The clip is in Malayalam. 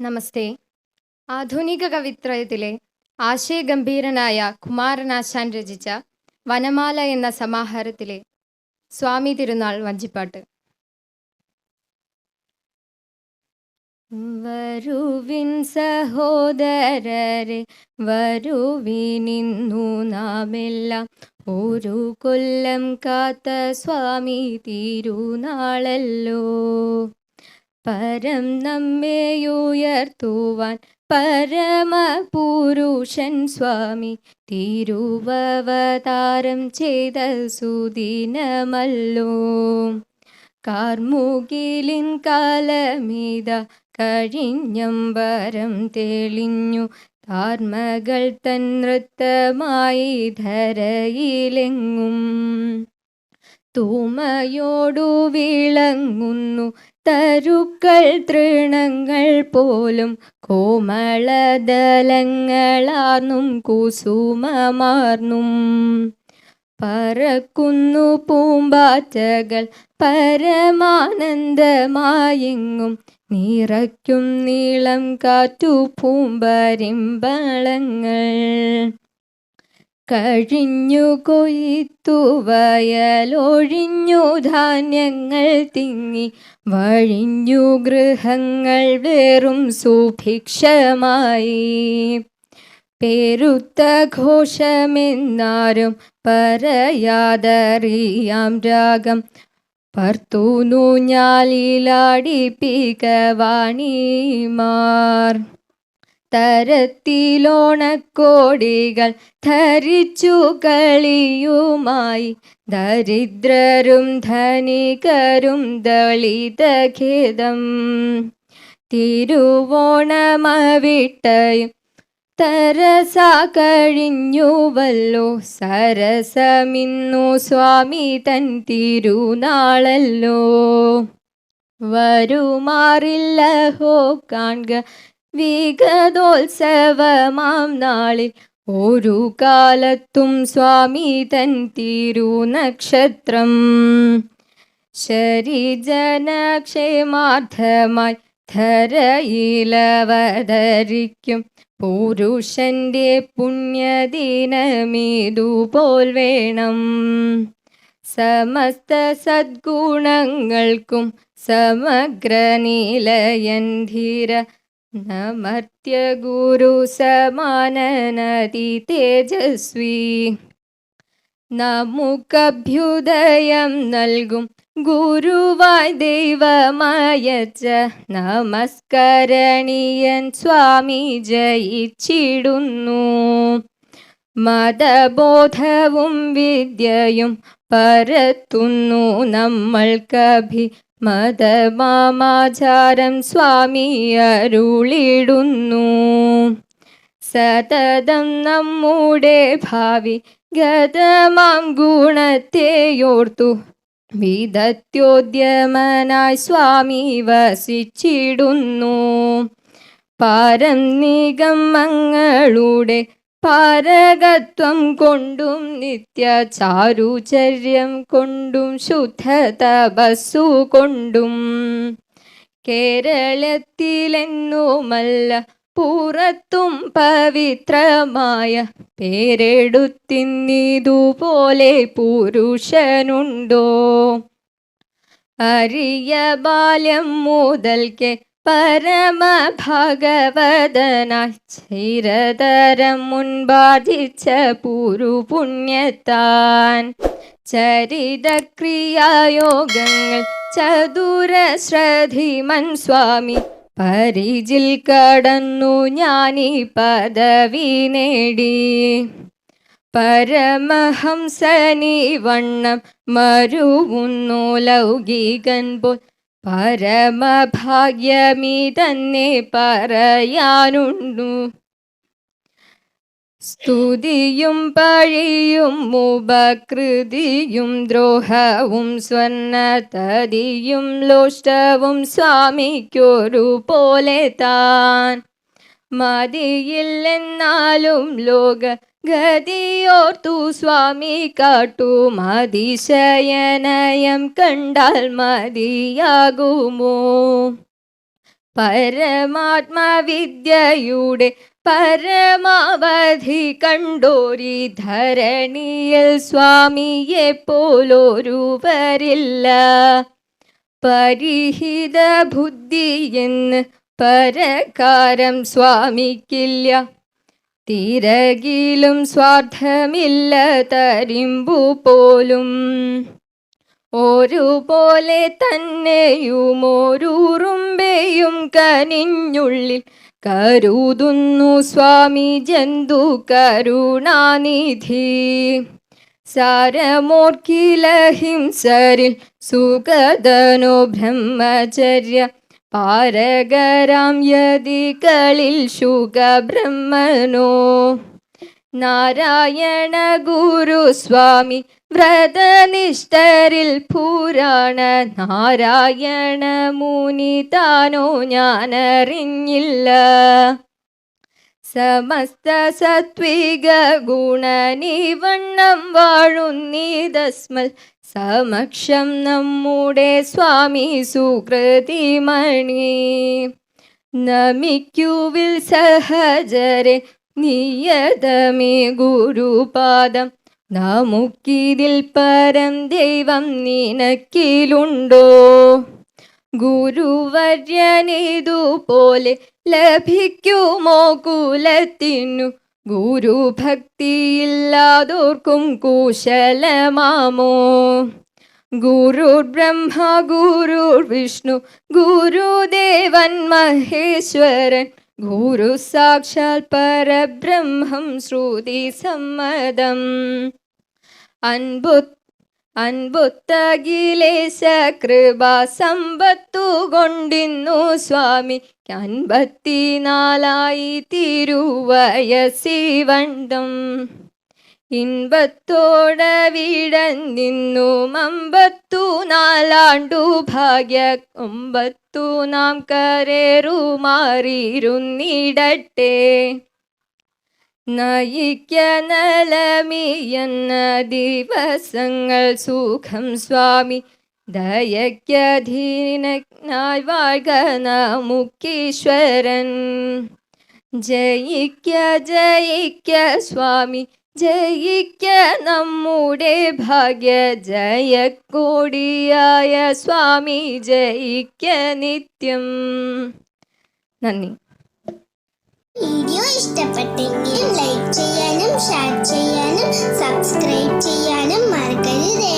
നമസ്തേ. ആധുനിക കവിത്രയത്തിലെ ആശയഗംഭീരനായ കുമാരനാശാൻ രചിച്ച വനമാല എന്ന സമാഹാരത്തിലെ സ്വാമി തിരുനാൾ വഞ്ചിപ്പാട്ട്. വരുവിൻ സഹോദരരെ വരുവിനിന്നു നാമെല്ലാം ഒരു കൊല്ലം കാത്ത സ്വാമി തിരുനാളല്ലോ. പരം നമ്മെ ഉയർത്തുവാൻ പരമപുരുഷൻ സ്വാമി. തിരുവവതാരം ചെയ്ത സുദിനമല്ലോ. കാർമുകിലിൻ കാലമിത കഴിഞ്ഞമ്പരം തെളിഞ്ഞു. താർമകൾ തൻ നൃത്തമായി ധരയിലെങ്ങും. തൂമയോടു വിളങ്ങുന്നു. തരുക്കൾ തൃണങ്ങൾ പോലും കോമളദലങ്ങളാർന്നും കുസുമമാർന്നും. പറക്കുന്നു പൂമ്പാറ്റകൾ പരമാനന്ദമായിങ്ങും. നിറയ്ക്കും നീളം കാറ്റു പൂമ്പരിമ്പളങ്ങൾ. കഴിഞ്ഞു കൊയ്ത്തു വയലൊഴിഞ്ഞു ധാന്യങ്ങൾ തിങ്ങി വഴിഞ്ഞു ഗൃഹങ്ങൾ വേറും സുഭിക്ഷമായി. പേരുത്ത ഘോഷമെന്നാരും പറയാതറിയാം രാഗം. പർത്തൂന്നു ഞാലിലാടിപ്പിക്കവാണിമാർ തരത്തിലോണക്കോടികൾ ധരിച്ചു കളിയുമായി. ദരിദ്രരും ധനികരും ദളിതഖേദം തിരുവോണമവിട്ടയും തരസ കഴിഞ്ഞുവല്ലോ. സരസമിന്നു സ്വാമി തൻ തിരുനാളല്ലോ. വരുമാറില്ല ഹോ കാൺക വിഗതോത്സവമാം നാളിൽ. ഒരു കാലത്തും സ്വാമി തൻ തിരുനക്ഷത്രം. ശരിജനക്ഷേമാർത്ഥമായി ധരയിലവതരിക്കും. പുരുഷന്റെ പുണ്യദിനമിതുപോൽ വേണം. സമസ്ത സദ്ഗുണങ്ങൾക്കും സമഗ്ര നിലയന്ധിര ഗുരു സമാനനതി തേജസ്വി നമുക്കഭ്യുദയം നൽകും ഗുരുവായ് ദൈവമായച്ച നമസ്കരണീയൻ സ്വാമി ജയിച്ചിടുന്നു മതബോധവും വിദ്യയും പരത്തുന്നു നമ്മൾക്കഭി മതമാചാരം സ്വാമി അരുളിടുന്നു. സതതം നമ്മുടെ ഭാവി ഗതമാം ഗുണത്തെയോർത്തു. വിദത്യോദ്യമനായി സ്വാമി വസിച്ചിടുന്നു. പാരം നിഗമങ്ങളുടെ പാരകത്വം കൊണ്ടും നിത്യ ചാരുചര്യം കൊണ്ടും ശുദ്ധ തപസ്സു കൊണ്ടും കേരളത്തിലെന്നുമല്ല പുറത്തും പവിത്രമായ പേരെടുത്തിന്നിതുപോലെ പുരുഷനുണ്ടോ? അരിയ ബാല്യം മുതൽക്കെ പരമഭഗവതനായി ചിരതരം മുൻപാർജിച്ച പുരുപുണ്യത്താൻ ചരിതക്രിയായോഗങ്ങൾ ചതുര ചതുരശ്രധിമൻ സ്വാമി പരിചിൽ കടന്നു ഞാനീ പദവി നേടി. പരമഹംസനി വണ്ണം മരുവുന്നു ലൗകികൻ പോൽ പരമഭാഗ്യമീ തന്നെ പറയാനുണ്ടു. സ്തുതിയും പഴിയും ഉപകൃതിയും ദ്രോഹവും സ്വർണതതിയും ലോഷ്ടവും സ്വാമിക്കൊരു പോലെ താൻ. മതിയില്ലെന്നാലും ലോക ഗതിയോർത്തു സ്വാമി കാട്ടും അതിശയനയം കണ്ടാൽ മതിയാകുമോ? പരമാത്മവിദ്യയുടെ പരമാവധി കണ്ടോരി ധരണിയൽ സ്വാമിയെ പോലൊരുവരില്ല. പരിഹിത ബുദ്ധി എന്ന് പരകാരം സ്വാമിക്കില്ല. തിരകിലും സ്വാർത്ഥമില്ല തരിമ്പു പോലും. ഒരുപോലെ തന്നെയും ഒരുറുമ്പയും കനിഞ്ഞുള്ളിൽ കരുതുന്നു സ്വാമി ജന്തു കരുണാനിധി. സാരമോർക്കിലഹിംസരിൽ സുഗതനോ ബ്രഹ്മചര്യ പാരകരാം യതികളിൽ ശുഗബ്രഹ്മനോ. നാരായണ ഗുരുസ്വാമി വ്രതനിഷ്ഠരിൽ പുരാണ നാരായണ മുനി താനോ ഞാനറിഞ്ഞില്ല. സമസ്ത സത്വിക ഗുണനിവണ്ണം വാഴുന്നീതസ്മൽ സമക്ഷം നമ്മുടെ സ്വാമി സുകൃതിമണി. നമിക്കുവിൽ സഹജരെ നിയതമേ ഗുരുപാദം. നമുക്കിതിൽ പരം ദൈവം നിനക്കിലുണ്ടോ? ഗുരുവര്യനിതുപോലെ ലഭിക്കുമോ കുലത്തിനു? ഗുരുഭക്തിയില്ലാതോർക്കും കുശലമാമോ? ഗുരുർ ബ്രഹ്മ ഗുരുർ വിഷ്ണു ഗുരുദേവൻ മഹേശ്വരൻ ഗുരു സാക്ഷാൽ പരബ്രഹ്മം ശ്രുതി സമ്മതം. അൻപു അൻപുത്തകിലേശ കൃപ സമ്പത്തു കൊണ്ടിന്നു സ്വാമി. അൻപത്തിനാലായി തിരുവയസിവണ്ടം. നിന്നു അമ്പത്തു നാലാണ്ടു ഭാഗ്യ. ഒമ്പത്തു നാം കരേറുമാറിയിരുന്നിടട്ടെ നയിക്ക ദിവസങ്ങൾ സുഖം സ്വാമി. ദയക്കധീനായി വാഴ്ക നമുക്കീശ്വരൻ. ജയിക്ക ജയിക്ക സ്വാമി. ജയിക്ക നമ്മുടെ ഭാഗ്യ. ജയക്കോടിയായ സ്വാമി ജയിക്ക നിത്യം. നന്ദി. വീഡിയോ ഇഷ്ടപ്പെട്ടെങ്കിൽ ലൈക്ക് ചെയ്യാനും ഷെയർ ചെയ്യാനും സബ്സ്ക്രൈബ് ചെയ്യാനും മറക്കരുതേ.